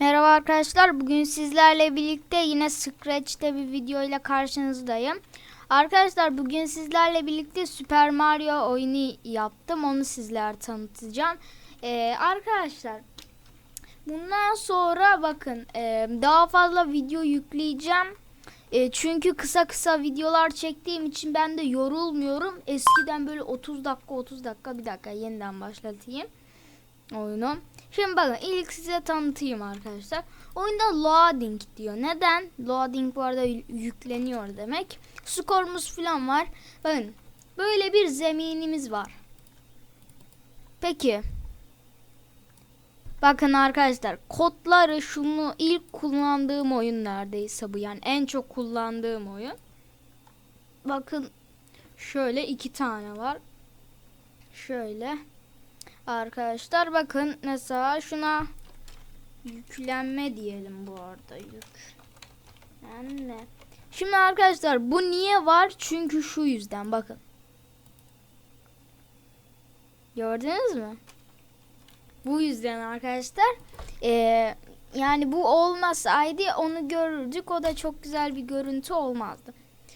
Merhaba arkadaşlar. Bugün sizlerle birlikte yine Scratch'te bir video ile karşınızdayım. Arkadaşlar bugün sizlerle birlikte Super Mario oyunu yaptım. Onu sizlere tanıtacağım. Ee, arkadaşlar bundan sonra bakın e, daha fazla video yükleyeceğim. E, çünkü kısa kısa videolar çektiğim için ben de yorulmuyorum. Eskiden böyle 30 dakika 30 dakika bir dakika yeniden başlatayım oyunu. Şimdi bakın ilk size tanıtayım arkadaşlar. Oyunda loading diyor. Neden? Loading bu arada yükleniyor demek. Skorumuz falan var. Bakın böyle bir zeminimiz var. Peki. Bakın arkadaşlar kodları şunu ilk kullandığım oyun neredeyse bu yani en çok kullandığım oyun. Bakın şöyle iki tane var. Şöyle. Arkadaşlar bakın mesela şuna yüklenme diyelim bu arada yük. Yani ne? Şimdi arkadaşlar bu niye var? Çünkü şu yüzden bakın. Gördünüz mü? Bu yüzden arkadaşlar eee, yani bu olmasaydı onu görürdük. O da çok güzel bir görüntü olmazdı.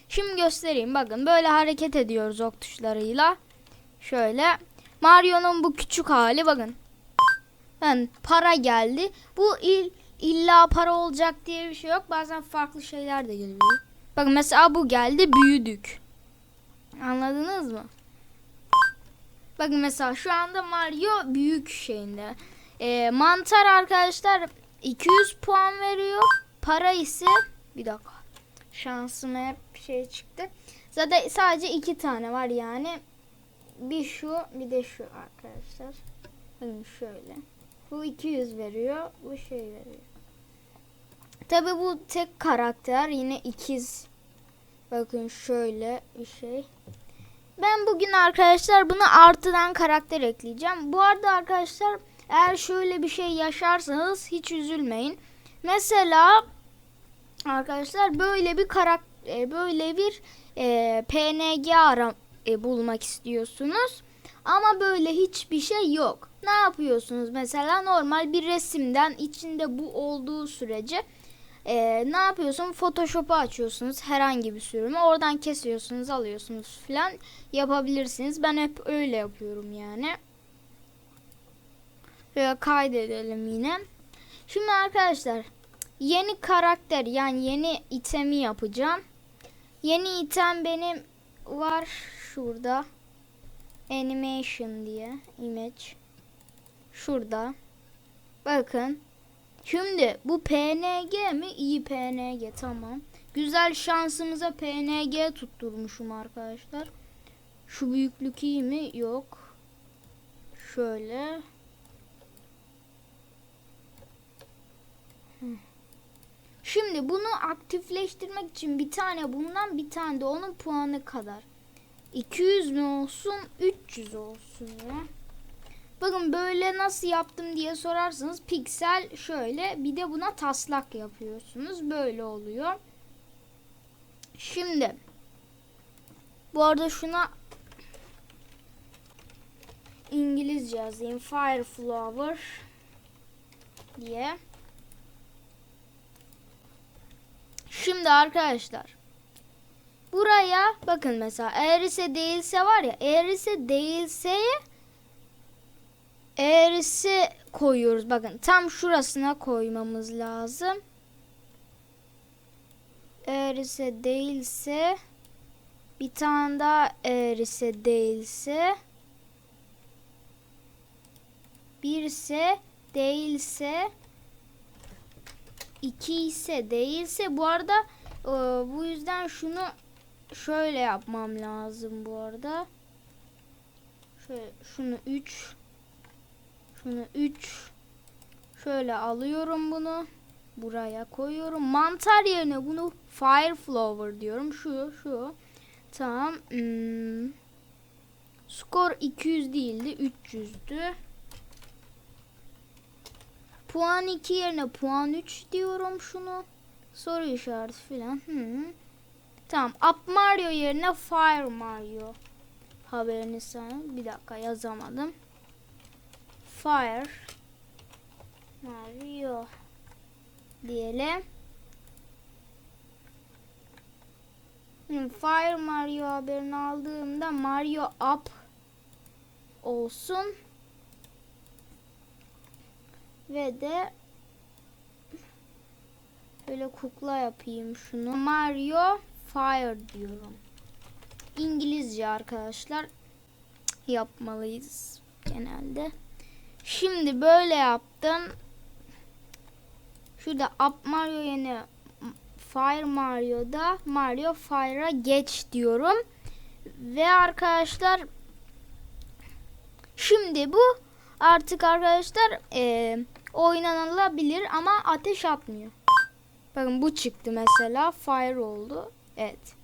Şimdi göstereyim. Bakın böyle hareket ediyoruz ok tuşlarıyla. Şöyle. Mario'nun bu küçük hali bakın. Yani para geldi. Bu il, illa para olacak diye bir şey yok. Bazen farklı şeyler de geliyor. Bakın mesela bu geldi büyüdük. Anladınız mı? Bakın mesela şu anda Mario büyük şeyinde. Ee, mantar arkadaşlar 200 puan veriyor. Para ise bir dakika. Şansıma hep şey çıktı. Zaten sadece iki tane var yani. Bir şu bir de şu arkadaşlar. Bakın şöyle. Bu 200 veriyor. Bu şey veriyor. Tabi bu tek karakter. Yine ikiz. Bakın şöyle bir şey. Ben bugün arkadaşlar buna artıdan karakter ekleyeceğim. Bu arada arkadaşlar eğer şöyle bir şey yaşarsanız hiç üzülmeyin. Mesela arkadaşlar böyle bir karakter böyle bir e, PNG ara e, bulmak istiyorsunuz. Ama böyle hiçbir şey yok. Ne yapıyorsunuz? Mesela normal bir resimden içinde bu olduğu sürece e, ne yapıyorsun? Photoshop'u açıyorsunuz herhangi bir sürümü. Oradan kesiyorsunuz, alıyorsunuz falan yapabilirsiniz. Ben hep öyle yapıyorum yani. Şöyle kaydedelim yine. Şimdi arkadaşlar yeni karakter yani yeni itemi yapacağım. Yeni item benim var şurada. Animation diye image. Şurada. Bakın. Şimdi bu PNG mi? İyi PNG tamam. Güzel şansımıza PNG tutturmuşum arkadaşlar. Şu büyüklük iyi mi? Yok. Şöyle. Şimdi bunu aktifleştirmek için bir tane bundan bir tane de onun puanı kadar. 200 mü olsun 300 olsun ya. Bakın böyle nasıl yaptım diye sorarsanız piksel şöyle bir de buna taslak yapıyorsunuz. Böyle oluyor. Şimdi bu arada şuna İngilizce yazayım. Fire flower diye. Şimdi arkadaşlar buraya bakın mesela eğer ise değilse var ya eğer ise değilse eğer ise koyuyoruz bakın tam şurasına koymamız lazım. Eğer ise değilse bir tane daha eğer ise değilse bir ise değilse iki ise değilse bu arada e, bu yüzden şunu şöyle yapmam lazım bu arada. Şöyle şunu 3 şunu 3 şöyle alıyorum bunu buraya koyuyorum. Mantar yerine bunu fire flower diyorum. Şu şu. Tamam. Hmm. Skor 200 değildi. 300'dü. Puan 2 yerine puan 3 diyorum şunu. Soru işareti filan. Hı. Tamam. Up Mario yerine Fire Mario. Haberini sana. Bir dakika yazamadım. Fire Mario. diyelim. Şimdi Fire Mario haberini aldığımda Mario Up olsun. Ve de böyle kukla yapayım şunu. Mario Fire diyorum. İngilizce arkadaşlar yapmalıyız genelde. Şimdi böyle yaptım. Şurada Up Mario yeni Fire Mario'da Mario Fire'a geç diyorum. Ve arkadaşlar şimdi bu artık arkadaşlar eee oynanılabilir ama ateş atmıyor. Bakın bu çıktı mesela fire oldu. Evet.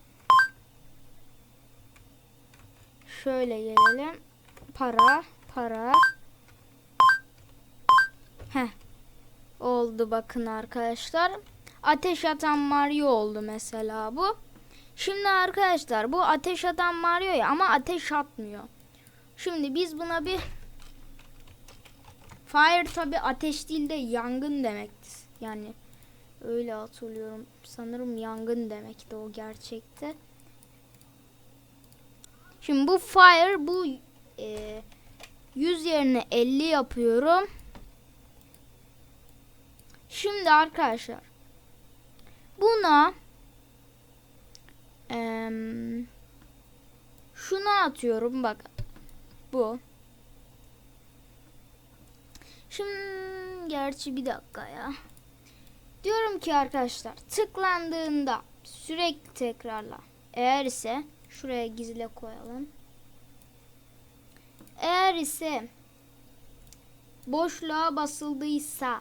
Şöyle gelelim. Para, para. Heh. Oldu bakın arkadaşlar. Ateş atan Mario oldu mesela bu. Şimdi arkadaşlar bu ateş atan Mario ya ama ateş atmıyor. Şimdi biz buna bir Fire tabi ateş değil de yangın demektir. Yani öyle hatırlıyorum. Sanırım yangın demekti o gerçekte. Şimdi bu fire bu e, 100 yerine 50 yapıyorum. Şimdi arkadaşlar buna em, şunu atıyorum bak bu. Şimdi gerçi bir dakika ya. Diyorum ki arkadaşlar tıklandığında sürekli tekrarla. Eğer ise şuraya gizle koyalım. Eğer ise boşluğa basıldıysa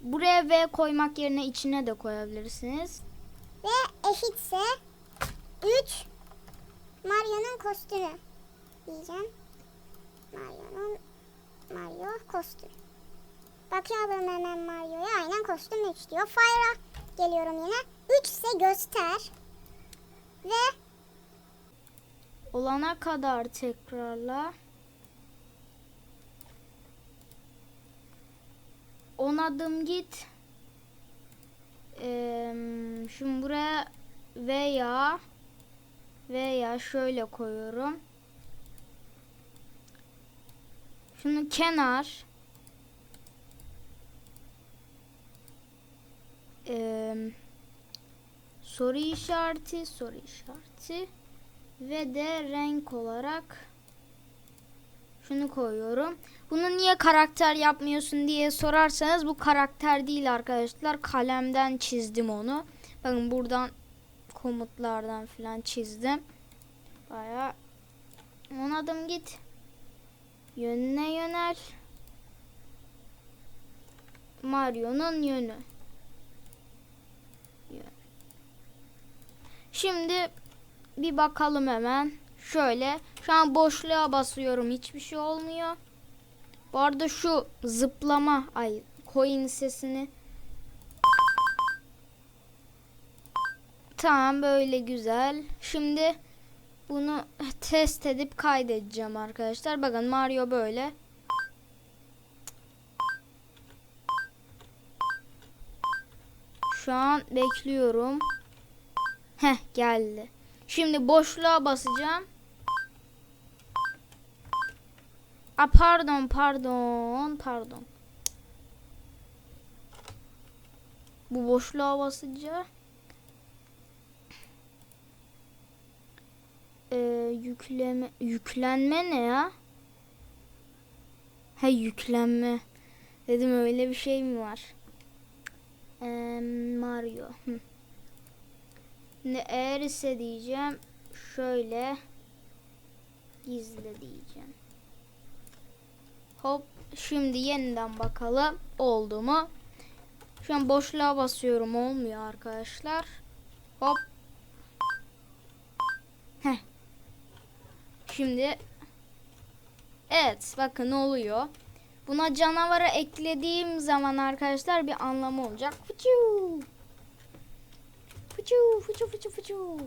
buraya V koymak yerine içine de koyabilirsiniz. Ve eşitse 3 Mario'nun kostümü diyeceğim. Mario'nun Mario kostüm. Bakıyorum hemen Mario'ya aynen kostüm 3 diyor. Fire'a geliyorum yine. 3 ise göster. Ve Olana kadar tekrarla. 10 adım git. Ee, şimdi buraya veya veya şöyle koyuyorum. Şunu kenar. Ee, soru işareti, soru işareti ve de renk olarak şunu koyuyorum. Bunu niye karakter yapmıyorsun diye sorarsanız bu karakter değil arkadaşlar. Kalemden çizdim onu. Bakın buradan komutlardan falan çizdim. Baya 10 adım git. Yönüne yönel. Mario'nun yönü. Şimdi bir bakalım hemen. Şöyle. Şu an boşluğa basıyorum. Hiçbir şey olmuyor. Bu arada şu zıplama ay coin sesini Tamam böyle güzel. Şimdi bunu test edip kaydedeceğim arkadaşlar. Bakın Mario böyle. Şu an bekliyorum. Heh geldi. Şimdi boşluğa basacağım. A pardon pardon pardon. Bu boşluğa basınca ee, yükleme yüklenme ne ya? He yüklenme. Dedim öyle bir şey mi var? Ee, Mario. Hı. Şimdi eğer ise diyeceğim şöyle gizle diyeceğim. Hop şimdi yeniden bakalım oldu mu? Şu an boşluğa basıyorum olmuyor arkadaşlar. Hop. Heh. Şimdi Evet bakın oluyor. Buna canavara eklediğim zaman arkadaşlar bir anlamı olacak. Fıçuu. Fıçuu fıçu fıçu fıçu.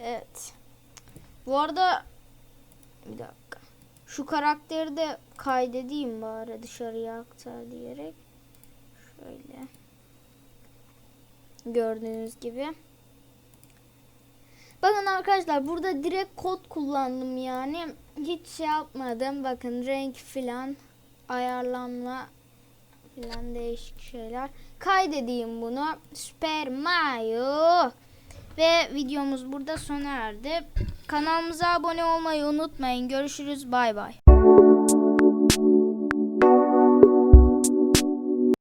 Evet. Bu arada bir dakika. Şu karakteri de kaydedeyim bari dışarıya aktar diyerek. Şöyle. Gördüğünüz gibi. Bakın arkadaşlar burada direkt kod kullandım yani. Hiç şey yapmadım. Bakın renk filan ayarlanma filan değişik şeyler. Kaydedeyim bunu. Super Mario. Ve videomuz burada sona erdi. Kanalımıza abone olmayı unutmayın. Görüşürüz. Bay bay.